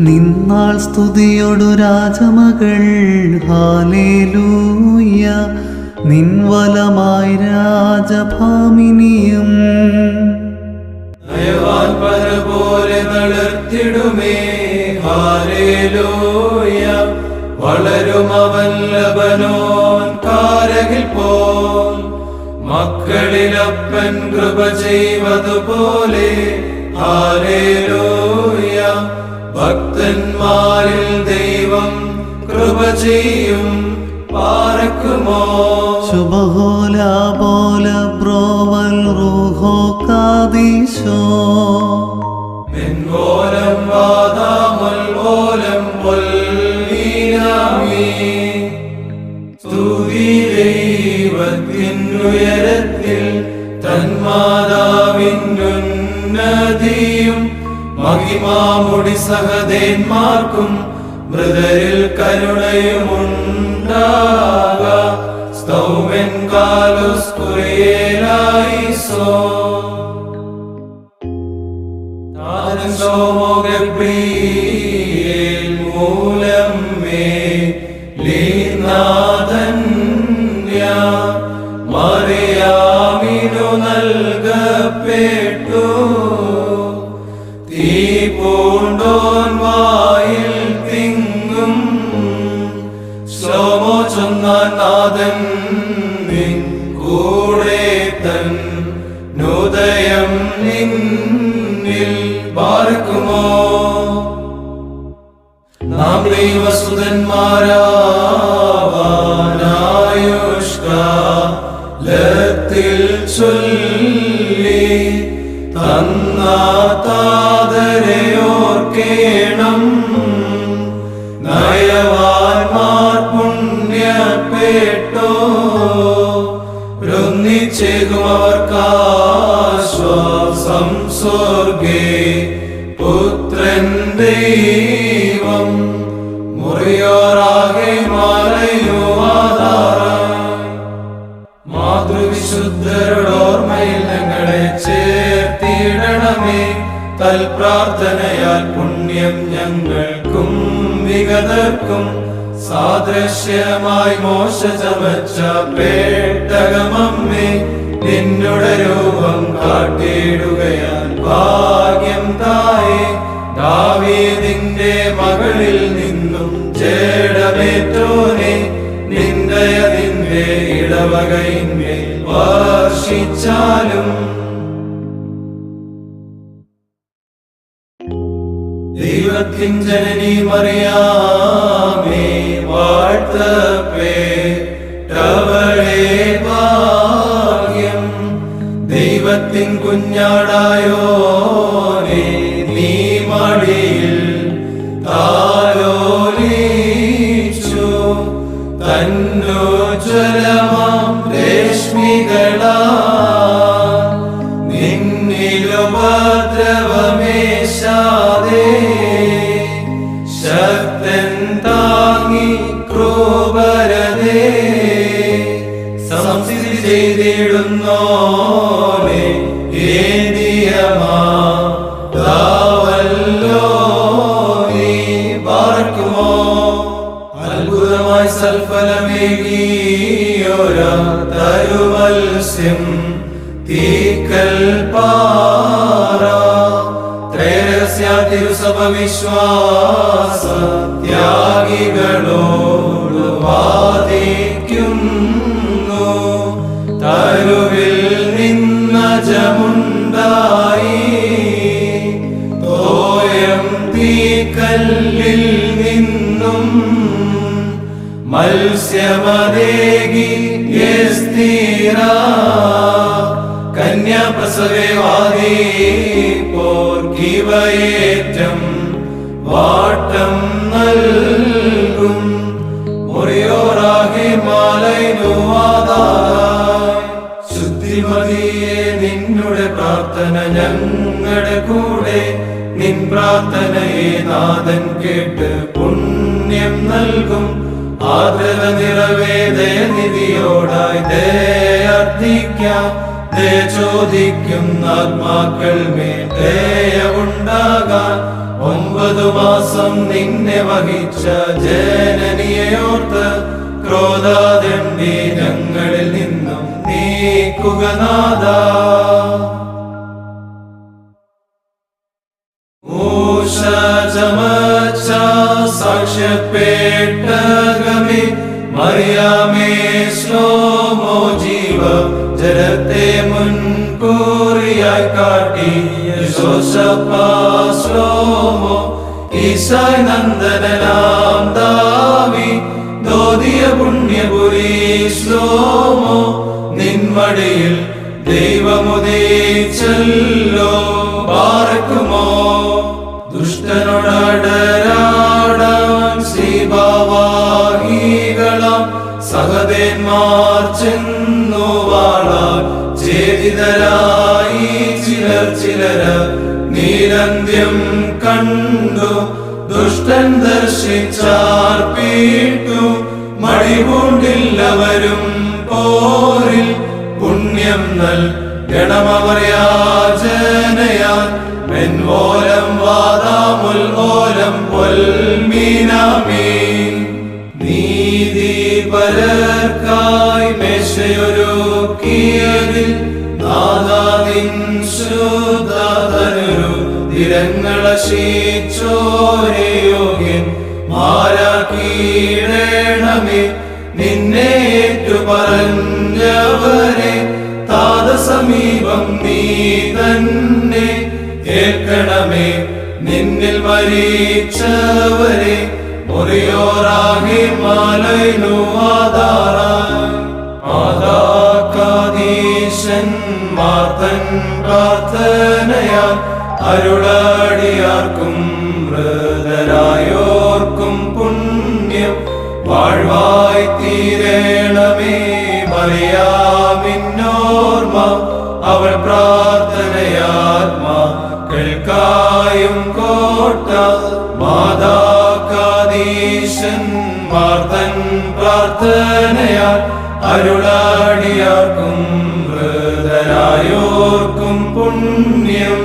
നിന്നാൾ സ്തുതിയോടു രാജമകൾ. Hallelujah. നിൻവലമായി രാജഭാമിനിയും. പോലെ തളർത്തിടുമേ hallelujah. വളരും അവൻ ലബനോൻ കാരകിൽ പോൽ. മക്കളിലപ്പൻ കൃപ ചെയ്വതുപോലെ. ഹാലേലൂയ. ഭക്തന്മാരിൽ ദൈവം കൃപ ചെയ്യും പാർക്കുമോ? ശുഭഹോല പോല പ്രോവൽ റൂഹോ കാദീശോ. മെൻകോലം വാദാമൽ പോലം സ്തുതി ദൈവത്തിനുയരത്തിൽ തന്മാതാവിനുന്നതിയും മഹിമാമുടി സഹദേന്മാർക്കും മൃതരിൽ കരുണയുമുണ്ടാക. സ്തൗമൻ കാലുസ് കുറിയേലായിസോ താരസോമോഗപ്രിയേൽ കൂടെ തൻ നോദയം നിന്നിൽ പാർക്കുമോ? നാം ദൈവസുതന്മാരാവാനായുഷ്കാലത്തിൽ ചൊല്ലി തന്ന താതരയോർക്കേണം. നയവാൻമാർ പുണ്യപ്പെട്ടോ ഒന്നിച്ചേകും അവർക്കാശ്വാസം സ്വർഗേ പുത്രൻ ദൈവം മുറിയോറാകെ മാലയുവാതാറായി മാതൃവിശുദ്ധരോടോർമ്മയിൽ ഞങ്ങളെ ചേർത്തിടണമേ. തൽപ്രാർത്ഥനയാൽ പുണ്യം ഞങ്ങൾക്കും വിഗതർക്കും സാദൃശ്യമായി മോശ ചമച്ച പേട്ടകമമ്മേ നിന്നുടെ രൂപം കാട്ടിയിടുകയാൽ ഭാഗ്യം തായേ. ദാവീദിന്റെ മകളിൽ നിന്നും ചേടമേറ്റോനെ നിന്ദയ നിന്റെ ഇടവകയിന്മേൽ വർഷിച്ചാലും. ദൈവത്തിൻ ജനനി മറിയാമേ വാഴ്ത്തപ്പേ ടവളേ ഭാഗ്യം ദൈവത്തിൻ കുഞ്ഞാടായോ നീ മടിയിൽ തന്നോജ്വലമാം രശ്മികളാ തരുമത്സ്യം തീക്കൽ പാറ ത്രേരസ്യാതിരുസഭ വിശ്വാസ ത്യാഗികളോട് വാദിക്കുന്നു തരുവിൽ നിന്ന മത്സ്യമതേകി യസ്തീര കന്യാപ്രസവേ വാദി പോർക്കിവയേറ്റം വാട്ടം നൽകും. മുറിയോറാകെ മാലൈനുവാതായി ശുദ്ധിമതിയെ നിന്നുടെ പ്രാർത്ഥന ഞങ്ങളുടെ കൂടെ. നിൻ പ്രാർത്ഥനയെ നാഥൻ കേട്ട് പുണ്യം നൽകും. ആദ്രത നിറവേദയ നിധിയോടായി അർത്ഥിക്കാം ദേ ചോദിക്കുന്ന ആത്മാക്കൾ മേൽ ദയ ഒമ്പത് മാസം നിന്നെ വഹിച്ച ജനനിയോർത്ത് ക്രോധാദണ്ഡി ഞങ്ങളിൽ നിന്നും നീക്കുക നാഥ. മറിയാമേ ശ്ലോമോ ജീവ ജലത്തെ മുൻകൂറിയായി കാട്ടി. ശ്ലോമോ ഈശായ് നന്ദനാം ദാവി. ദോതിയ പുണ്യപുരി ശ്ലോമോ നിൻമടിയിൽ ദൈവമുദേ പാർക്കുമോ സഹദേന്മാർ ചെന്നു വാളാൻ ഛേദിതരായി ചിലർ ചിലര നീരന്ത്യം കണ്ടു ദുഷ്ടൻ ദർശിച്ചാർപ്പീട്ടു മടിപൂണ്ടില്ലവരും പോരിൽ പുണ്യം നൽ ഗണമവർ യാചനയാൽ മെൻവോലം വാദാമുൽ ഓലം പൊൽമീനാമീ നീതി പരർക്കായി മേശയൊരുക്കിയതിൽ നാദാദിൻ ശുദ്ധതനൊരു തിരങ്ങളശീച്ചോരയോഗ്യൻ മാരാക്കീടേണമേ നിന്നെ ഏറ്റു പറഞ്ഞവരെ. താത സമീപം നീ തന്നെ ഏൽക്കണമേ. നിന്നിൽ മരിച്ചവരെ. മുറിയോറാകെ മാലൈനു ആധാറായി ആദാകാദീശൻ മാർത്തൻ പ്രാർത്ഥനയാൽ അരുളാടിയാർക്കും മൃതരായോർക്കും പുണ്യം. വാഴ്വായി തീരേണമേ മറിയാമിന്നോർമ്മ. അവൾ പ്രാർത്ഥനയാത്മാ കേൾക്കായും കോട്ട. മാതാകാദീശൻ മാർത്തൻ പ്രാർത്ഥനയാൽ അരുളാടിയാർക്കും മൃതരായോർക്കും പുണ്യം.